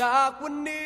จากวันนี้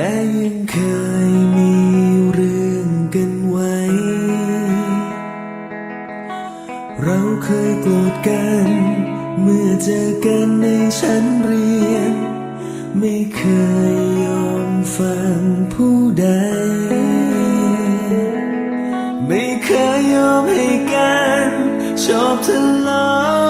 และยังเคยมีเรื่องกันไว้ เราเคยโกรธกัน เมื่อเจอกันในชั้นเรียน ไม่เคยยอมฟังผู้ใด ไม่เคยยอมให้กัน ชอบทะเลาะ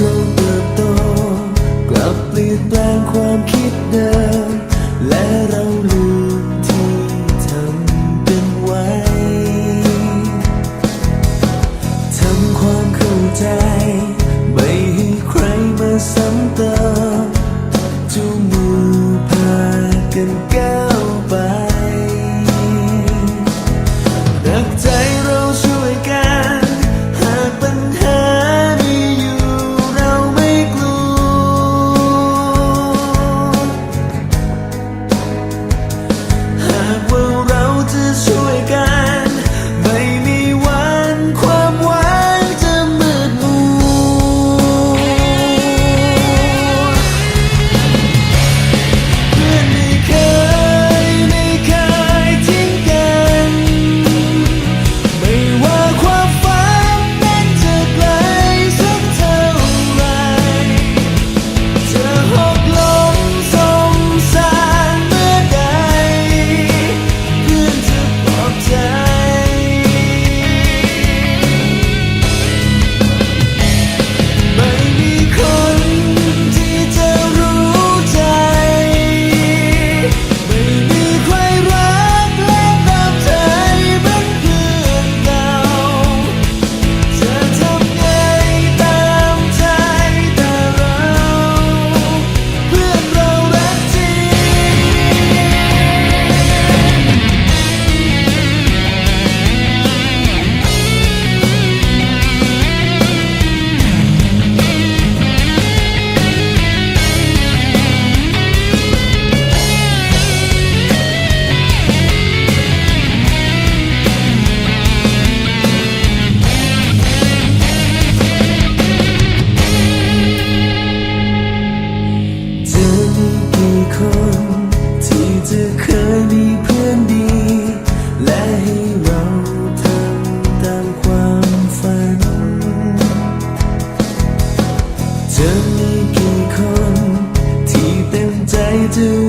พ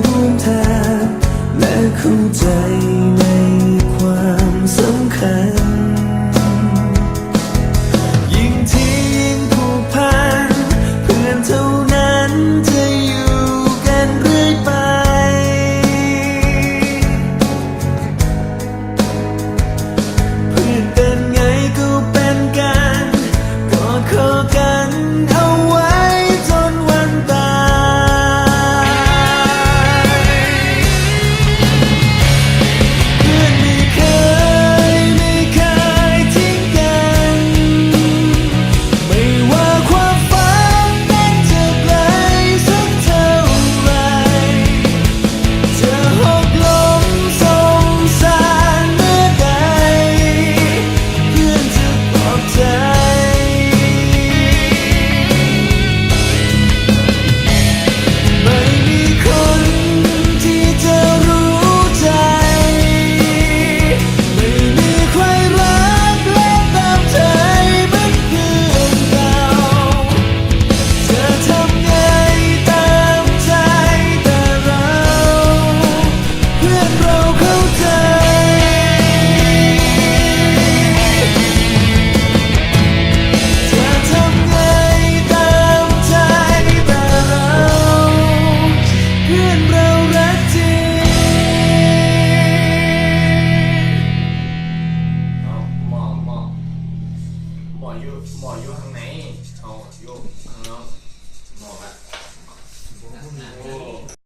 ร่วมทางและเข้าใจ